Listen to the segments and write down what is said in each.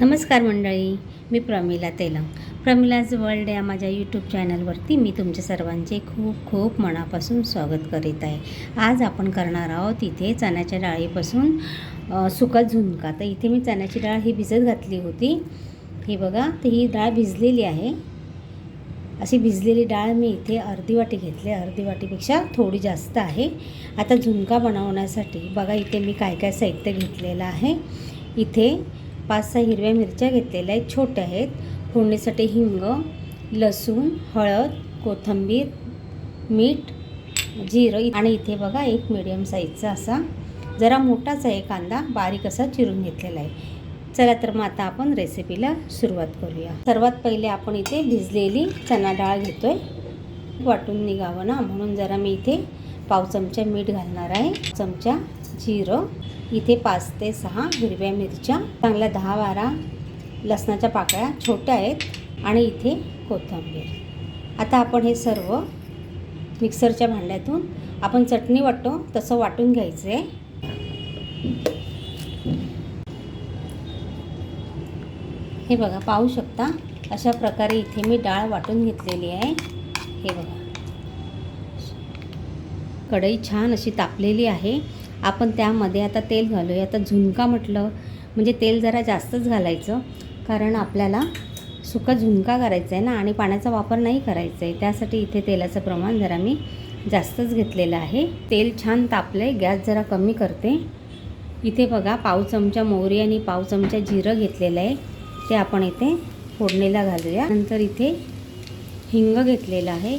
नमस्कार मंडळी मी प्रमिला तेलंग. प्रमिलाज वर्ल्ड या माझ्या यूट्यूब चॅनलवरती मी तुमच्या सर्वांचे खूप खूप मनापासून स्वागत करीत आहे. आज आपण करणार आहोत इथे चण्याच्या डाळीपासून सुका झुणका. तर इथे मी चण्याची डाळ ही भिजत घातली होती. ही बघा तर ही डाळ भिजलेली आहे. अशी भिजलेली डाळ मी इथे अर्धी वाटी घेतली. अर्धी वाटीपेक्षा थोडी जास्त आहे. आता झुणका बनवण्यासाठी बघा इथे मी काय काय साहित्य घेतलेलं आहे. इथे पाच सहा हिरव्या मिरच्या घेतलेल्या आहेत छोट्या आहेत. फोडणीसाठी हिंग लसूण हळद कोथिंबीर मीठ जिरं आणि इथे बघा एक मिडियम साईजचा असा जरा मोठाच आहे कांदा बारीक असा चिरून घेतलेला आहे. चला तर मग आता आपण रेसिपीला सुरुवात करूया. सर्वात पहिले आपण इथे भिजलेली चणा डाळ घेतोय. वाटून निघावं ना म्हणून जरा मी इथे पाव चमचा मीठ घालणार आहे. चमचा जिरं. इथे पाच ते सहा हिरव्या मिरच्या चांगल्या दहा बारा लसणाच्या पाकळ्या छोट्या आहेत आणि इथे कोथिंबीर. आता आपण हे सर्व मिक्सरच्या भांड्यातून आपण चटणी वाटतो तसं वाटून घ्यायचं आहे हे बघा पाहू शकता अशा प्रकारे इथे मी डाळ वाटून घेतलेली आहे. हे बघा. कढई छान अशी तापलेली आहे. आपण त्यामध्ये आता तेल घालूया. आता झुणका म्हटलं म्हणजे तेल जरा जास्तच घालायचं. कारण आपल्याला सुका झुणका करायचा आहे ना आणि पाण्याचा वापर नाही करायचा आहे. त्यासाठी इथे तेलाचं प्रमाण जरा मी जास्तच घेतलेलं आहे. तेल छान तापलं आहे गॅस जरा कमी करते. इथे बघा पाव चमचा मोहरी आणि पाव चमचा जिरं घेतलेलं आहे. ते आपण इथे फोडणीला घालूया. नंतर इथे हिंग घेतलेलं आहे.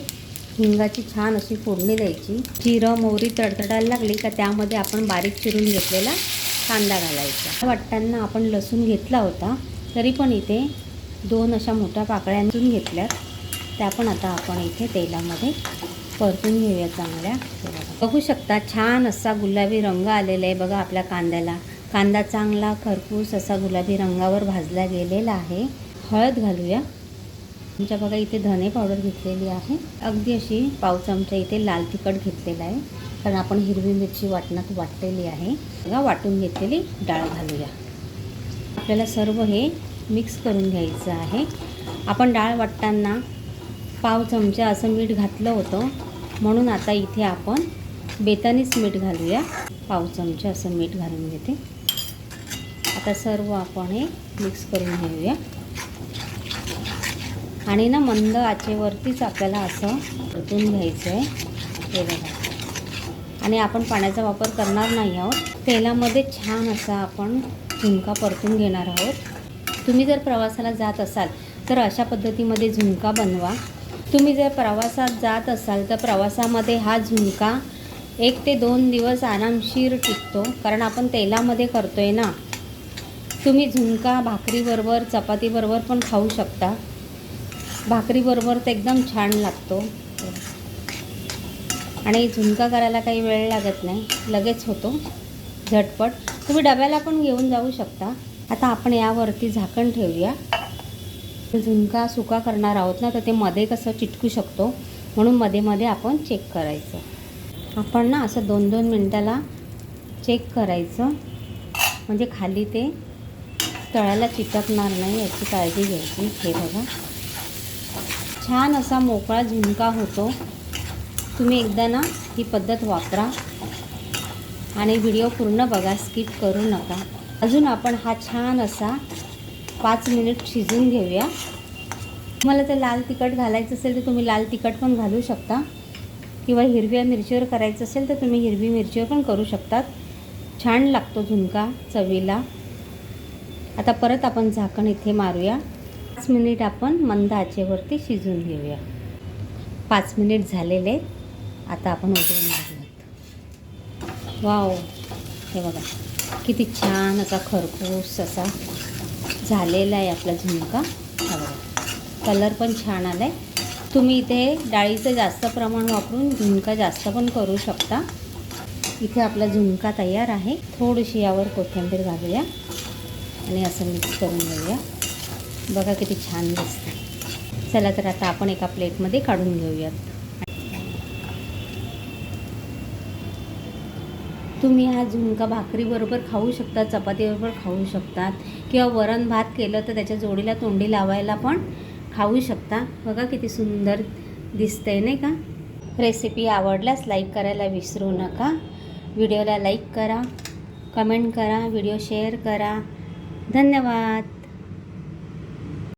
हिंगाची छान अशी फोडणी द्यायची. जिरं मोहरी तडतडायला लागली का त्यामध्ये आपण बारीक चिरून घेतलेला कांदा घालायचा. वाटताना आपण लसूण घेतला होता तरी पण इथे दोन अशा मोठ्या पाकळ्यांतून घेतल्यात त्या पण आता आपण इथे तेलामध्ये परतून घेऊया चांगल्या. बघू शकता छान असा गुलाबी रंग आलेला आहे बघा आपल्या कांद्याला. कांदा चांगला खरपूस असा गुलाबी रंगावर भाजला गेलेला आहे. हळद घालूया. तुमच्या बघा इथे धने पावडर घेतलेली आहे. अगदी अशी पाव चमचा इथे लाल तिखट घेतलेला आहे. कारण आपण हिरवी मिरची वाटणात वाटलेली आहे. बघा वाटून घेतलेली डाळ घालूया. आपल्याला सर्व हे मिक्स करून घ्यायचं आहे. आपण डाळ वाटताना पाव चमचा असं मीठ घातलं होतं. म्हणून आता इथे आपण बेतानीच मीठ घालूया. पाव चमचा असं मीठ घालून घेते. आता सर्व आपण हे मिक्स करून घेऊया. आणि ना मंद आचेवरतीच आपल्याला असं परतून घ्यायचं आहे हे बघा. आणि आपण पाण्याचा वापर करणार नाही आहोत. तेलामध्ये छान असा आपण झुणका परतून घेणार आहोत. तुम्ही जर प्रवासाला जात असाल तर अशा पद्धतीमध्ये झुणका बनवा. तुम्ही जर प्रवासात जात असाल तर प्रवासामध्ये हा झुणका एक ते दोन दिवस आरामशीर टिकतो कारण आपण तेलामध्ये करतो आहे ना. तुम्ही झुणका भाकरीबरोबर चपातीबरोबर पण खाऊ शकता. भाकरीबरोबर तर एकदम छान लागतो. आणि झुणका करायला काही वेळ लागत नाही. लगेच होतो. झटपट. तुम्ही डब्याला पण घेऊन जाऊ शकता. आता आपण यावरती झाकण ठेवूया. झुणका सुका करणार आहोत ना तर ते मध्ये कसं चिटकू शकतो. म्हणून मध्ये मध्ये आपण चेक करायचं. आपण ना असं दोन दोन मिनटाला चेक करायचं. म्हणजे खाली ते तळाला चिटकणार नाही याची काळजी घ्यायची. हे बघा. छान असा मोकळा झुणका होतो. तुम्ही एकदा ना ही पद्धत वापरा. आणि व्हिडिओ पूर्ण बघा स्किप करू नका. अजून आपण हा छान असा पाच मिनिट शिजून घेऊया. तुम्हाला जर लाल तिखट घालायचं असेल तर तुम्ही लाल तिखट पण घालू शकता. किंवा हिरव्या मिरचीवर करायचं असेल तर तुम्ही हिरवी मिरचीवर पण करू शकतात. छान लागतो झुणका चवीला. आता परत आपण झाकण इथे मारूया. पाच मिनिट आपण मंद आचेवरती शिजून घेऊया. पाच मिनिट झालेले आहेत. आता आपण उघडून घेऊयात वाव. हे बघा. किती छान असा खरपूस असा झालेला आहे आपला झुणका. बघा. कलर पण छान आला आहे तुम्ही इथे डाळीचं जास्त प्रमाण वापरून झुणका जास्त पण करू शकता. इथे आपला झुणका तयार आहे. थोडीशी यावर कोथिंबीर घालूया. आणि असं मिक्स करून घेऊया. बघा किती छान दिसते. चला तर आता आपण एका प्लेटमध्ये काढून घेऊयात. तुम्ही हा झुणका भाकरीबरोबर खाऊ शकता चपातीबरोबर खाऊ शकतात किंवा वरण भात केलं तर त्याच्या जोडीला तोंडी लावायला पण खाऊ शकता. बघा किती सुंदर दिसतंय नाही का? रेसिपी आवडल्यास लाईक करायला विसरू नका. व्हिडिओला लाईक करा कमेंट करा व्हिडिओ शेअर करा. धन्यवाद.